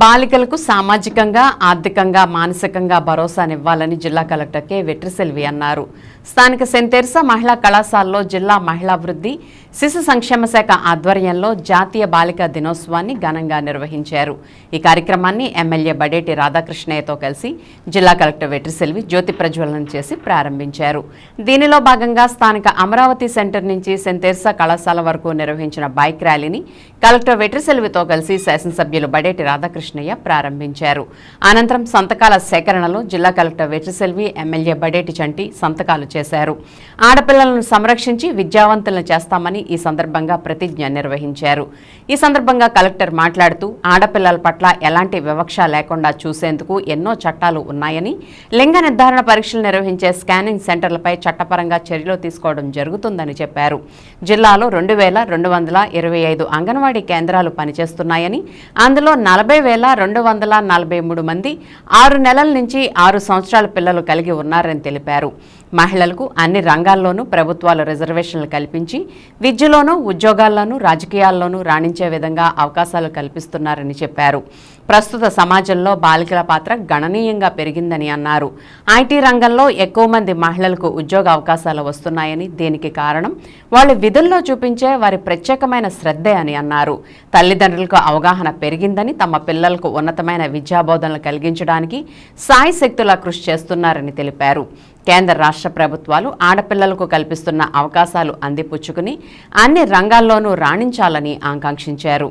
బాలికలకు సామాజికంగా ఆర్థికంగా మానసికంగా భరోసానివ్వాలని జిల్లా కలెక్టర్ కె. వెట్రిసెల్వి అన్నారు. స్థానిక సెంతెర్సా మహిళా కళాశాలలో జిల్లా మహిళాభివృద్ధి శిశు సంక్షేమ శాఖ ఆధ్వర్యంలో జాతీయ బాలికా దినోత్సవాన్ని ఘనంగా నిర్వహించారు. ఈ కార్యక్రమాన్ని ఎమ్మెల్యే బడేటి రాధాకృష్ణయ్యతో కలిసి జిల్లా కలెక్టర్ వెట్రిసెల్వి జ్యోతి ప్రజ్వలన చేసి ప్రారంభించారు. దీనిలో భాగంగా స్థానిక అమరావతి సెంటర్ నుంచి సెంతెర్సా కళాశాల వరకు నిర్వహించిన బైక్ ర్యాలీని కలెక్టర్ వెట్రిసెల్వితో కలిసి శాసనసభ్యులు బడేటి రాధాకృష్ణయ్య ప్రారంభించారు. అనంతరం సంతకాల సేకరణలో జిల్లా కలెక్టర్ వెట్రిసెల్వి ఎమ్మెల్యే బడేటి చంటి సంతకాలు చేశారు. ఆడపిల్లలను సంరక్షించి విద్యావంతులను చేస్తామని ఈ సందర్భంగా ప్రతిజ్ఞ నిర్వహించారు. ఈ సందర్భంగా కలెక్టర్ మాట్లాడుతూ ఆడపిల్లల పట్ల ఎలాంటి వివక్ష లేకుండా చూసేందుకు ఎన్నో చట్టాలు ఉన్నాయని లింగ నిర్ధారణ పరీక్షలు నిర్వహించే స్కానింగ్ సెంటర్లపై చట్టపరంగా చర్యలు తీసుకోవడం జరుగుతుందని చెప్పారు. జిల్లాలో రెండు వేల రెండు వందల ఇరవై ఐదు అంగన్వాడీ కేంద్రాలు పనిచేస్తున్నాయని అందులో నలభై వేల రెండు వందల నలభై మూడు మంది ఆరు నెలల నుంచి ఆరు సంవత్సరాల పిల్లలు కలిగి ఉన్నారని తెలిపారు. మహిళలకు అన్ని రంగాల్లోనూ ప్రభుత్వాలు రిజర్వేషన్లు కల్పించి విద్యలోనూ ఉద్యోగాల్లోనూ రాజకీయాల్లోనూ రాణించే విధంగా అవకాశాలు కల్పిస్తున్నారని చెప్పారు. ప్రస్తుత సమాజంలో బాలికల పాత్ర గణనీయంగా పెరిగిందని అన్నారు. ఐటీ రంగంలో ఎక్కువ మంది మహిళలకు ఉద్యోగ అవకాశాలు వస్తున్నాయని దీనికి కారణం వాళ్ళు విధుల్లో చూపించే వారి ప్రత్యేకమైన శ్రద్ధే అని అన్నారు. తల్లిదండ్రులకు అవగాహన పెరిగిందని తమ పిల్లలకు ఉన్నతమైన విద్యాబోధనలు కలిగించడానికి సాయి శక్తుల కృషి చేస్తున్నారని తెలిపారు. కేంద్ర రాష్ట్ర ప్రభుత్వాలు ఆడపిల్లలకు కల్పిస్తున్న అవకాశాలు అందిపుచ్చుకుని అన్ని రంగాల్లోనూ రాణించాలని ఆకాంక్షించారు.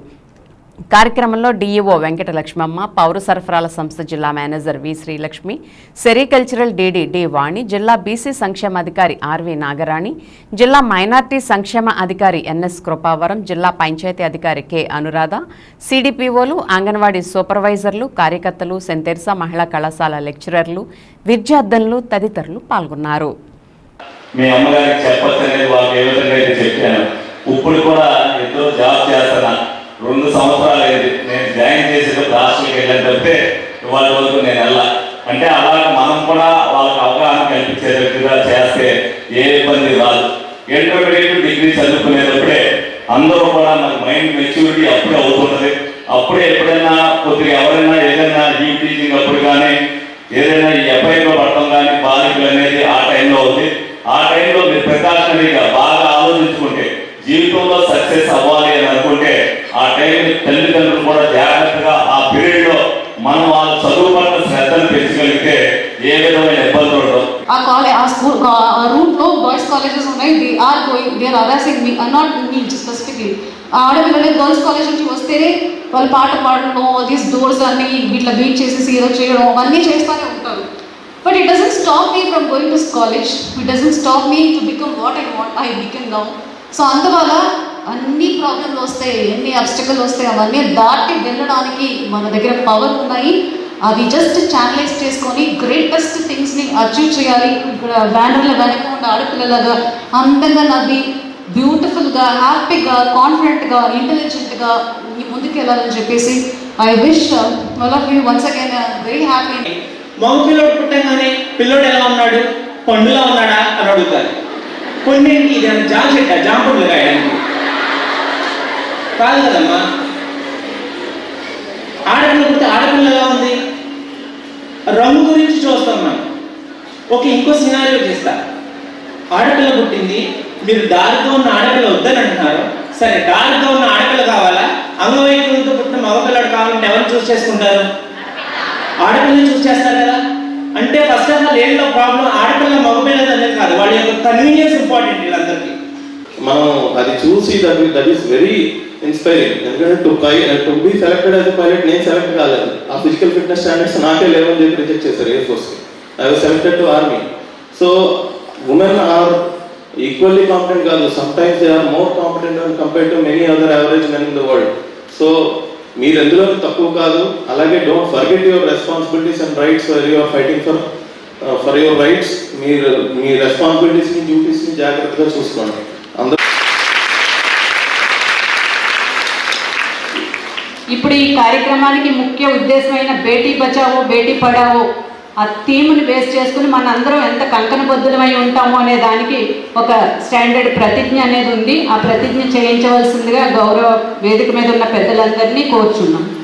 కార్యక్రమంలో డీఈఓ వెంకటలక్ష్మమ్మ పౌర సరఫరాల సంస్థ జిల్లా manager V Srilakshmi sericultural DD D Vani జిల్లా బీసీ సంక్షేమ అధికారి ఆర్వి నాగరాణి జిల్లా మైనార్టీ సంక్షేమ అధికారి ఎన్ఎస్ కృపావరం జిల్లా పంచాయతీ అధికారి కె అనురాధ సిడిపిఓలు అంగన్వాడీ సూపర్వైజర్లు కార్యకర్తలు సెంటెర్సా మహిళా కళాశాల లెక్చరర్లు విద్యార్థులు తదితరులు పాల్గొన్నారు. మీ అమ్మగారికి చెప్పొచ్చు అనేది ఏ విధంగా అయితే చెప్పాను. ఇప్పుడు కూడా ఎంతో సంవత్సరాలు అయింది నేను జాయిన్ చేసేటప్పుడు హాస్టల్కి వెళ్ళేటప్పుడే ఇవాళ వరకు నేను వెళ్ళా. అంటే అలా మనం కూడా వాళ్ళకి అవగాహన కల్పించేటట్టుగా చేస్తే ఏ ఇబ్బంది రాదు. ఇంటర్మీడియట్ డిగ్రీ చదువుకునేటప్పుడే అందరూ కూడా నాకు మైండ్ మెచ్యూరిటీ అప్పుడే అవుతున్నది. అప్పుడే ఎప్పుడైనా కొద్దిగా ఎవరైనా ఏదైనా ఈ టీచింగ్ అప్పుడు కానీ ఏదైనా ఈ ఎఫ్ఐలో పడటం కానీ బాధితులు అనేది ఆ టైంలో అవుతుంది ఆ టైంలో మీరు ప్రికాషనరీగా బాగా ఆలోచించుకుంటే జీవితంలో సక్సెస్ అవ్వాలి టైం తల్లిదండ్రులు కూడా జాగ్రత్తగా ఆ పీరియడ్లో మనం వాళ్ళ చదువు పట్ల శ్రద్ధను పెంచగలిగితే ఏ విధమైన ఇబ్బందులు ఉండవు. ఆ కాలేజ్ ఆ స్కూల్ ఆ రూట్లో బాయ్స్ కాలేజెస్ ఉన్నాయి. They are going they are harassing me not me specifically. ఆడపిల్లలే గర్ల్స్ కాలేజ్ నుంచి వస్తేనే వాళ్ళు పాట పాడడం దీస్ డోర్స్ అన్ని ఇట్లా బీట్ చేసేసి ఏదో చేయడం అవన్నీ చేస్తూనే ఉంటారు. But it doesn't stop me from going to college it doesn't stop me to become what I what I become now so అందువల్ల అన్ని ప్రాబ్లమ్లు వస్తాయి ఎన్ని అబ్స్టకల్ వస్తాయి అవన్నీ దాటి వెళ్ళడానికి మన దగ్గర పవర్ ఉన్నాయి. అది జస్ట్ ఛానలైజ్ చేసుకొని గ్రేటెస్ట్ థింగ్స్ని అచీవ్ చేయాలి. ఇక్కడ బ్యానర్ల వెనక ఉన్న ఆడపిల్లలాగా అందంగా నవ్వి బ్యూటిఫుల్గా హ్యాపీగా కాన్ఫిడెంట్గా ఇంటెలిజెంట్గా ముందుకు వెళ్ళాలని చెప్పేసి I wish all of you once again very happy మగ పిల్లోడు పుట్టంగానే పిల్లోడు ఎలా ఉన్నాడు? పండులా ఉన్నాడా? అని అడుగుతారు. కొన్ని ఇది జామ చెట్ట? జామ పండ్లు కాయడానికి కాదు కదమ్మా. ఆడపిల్ల పుట్టితే ఆడపిల్ల ఎలా ఉంది? రంగు గురించి చూస్తాం మనం. ఓకే ఇంకో సినారియో చేస్తా. ఆడపిల్ల పుట్టింది మీరు దారితో ఉన్న ఆడపిల్ల వద్దని అంటున్నారు. సరే దారితో ఉన్న ఆడపిల్ల కావాలా? అంగవైకల్యంతో పుట్టిన మగపిల్లడు కావాలంటే ఎవరు చూస్ చేసుకుంటారు? ఆడపిల్లని చూస్ చేస్తారు కదా. అంటే ఫస్ట్ ఆఫ్ ఆల్ ఏంటో ప్రాబ్లం ఆడపిల్ల మగపిల్లది అనేది కాదు. వాళ్ళ యొక్క కన్వీనియన్స్ ఇంపార్టెంట్ వీళ్ళందరికీ. మనం అది చూసి that that is very inspiring ఎందుకంటే to pie to be selected as pilot నేను సెలెక్ట్ కాలేదు. ఆ ఫిజికల్ ఫిట్నెస్ స్టాండర్డ్స్ నాకే లేవని చెప్పి రిజెక్ట్ చేశారు air force I was selected to army so women are equally competent కాదు. Sometimes they are more competent compare to many other average men in the world so మీరు ఎందులో తక్కువ కాదు. అలాగే don't forget your responsibilities and rights for your fighting for for your rights మీరు మీ రెస్పాన్సిబిలిటీస్ని డ్యూటీస్ని జాగ్రత్తగా చూసుకోండి. అందరూ ఇప్పుడు ఈ కార్యక్రమానికి ముఖ్య ఉద్దేశమైన బేటీ బచావో బేటీ పడావో ఆ థీమ్ని బేస్ చేసుకుని మన అందరం ఎంత కంకణబద్ధులమై ఉంటాము అనే దానికి ఒక స్టాండర్డ్ ప్రతిజ్ఞ అనేది ఉంది. ఆ ప్రతిజ్ఞ చేయించవలసిందిగా గౌరవ వేదిక మీద ఉన్న పెద్దలందరినీ కోరుచున్నాం.